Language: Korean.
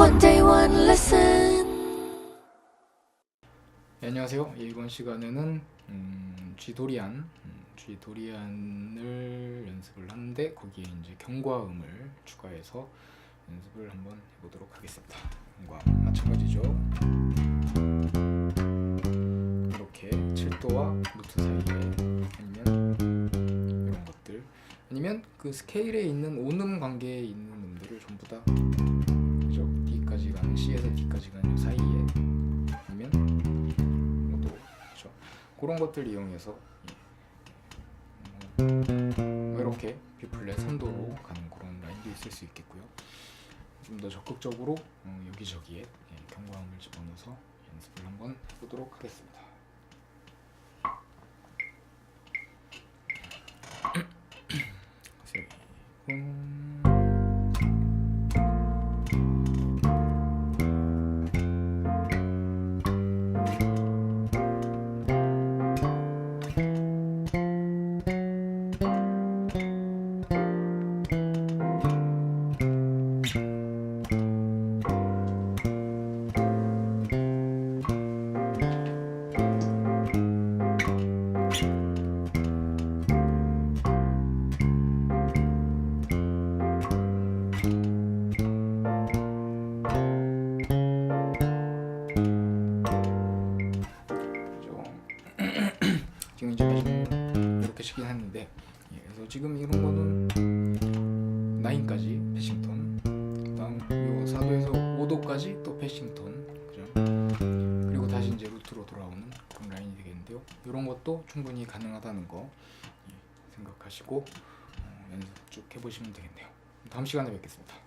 One day, one lesson. 네, 안녕하세요. 예, 이번 시간에는 음, 쥐도리안, 음, 쥐도리안을 연습을 하는데 거기에 이제 경과음을 추가해서 연습을 한번 해보도록 하겠습니다. 경과음 마찬가지죠. 이렇게 7도와 루트 사이에 아니면 이런 것들 아니면 그 스케일에 있는 온음 관계에 있는 음들을 전부 다 그런 것들 이용해서 예. 뭐 이렇게 B 플랫 3도로 가는 그런 라인도 있을 수 있겠고요. 좀 더 적극적으로 어, 여기저기에 예, 경고음을 집어넣어서 연습을 한번 해보도록 하겠습니다. 치긴 했는데 예, 그래서 지금 이런 거는 9까지 패싱턴 그다음 요 4도에서 5도까지 또 패싱턴 그죠? 그리고 다시 이제 루트로 돌아오는 그런 라인이 되겠는데요. 이런 것도 충분히 가능하다는 거 예, 생각하시고 어, 연습 쭉 해보시면 되겠네요. 다음 시간에 뵙겠습니다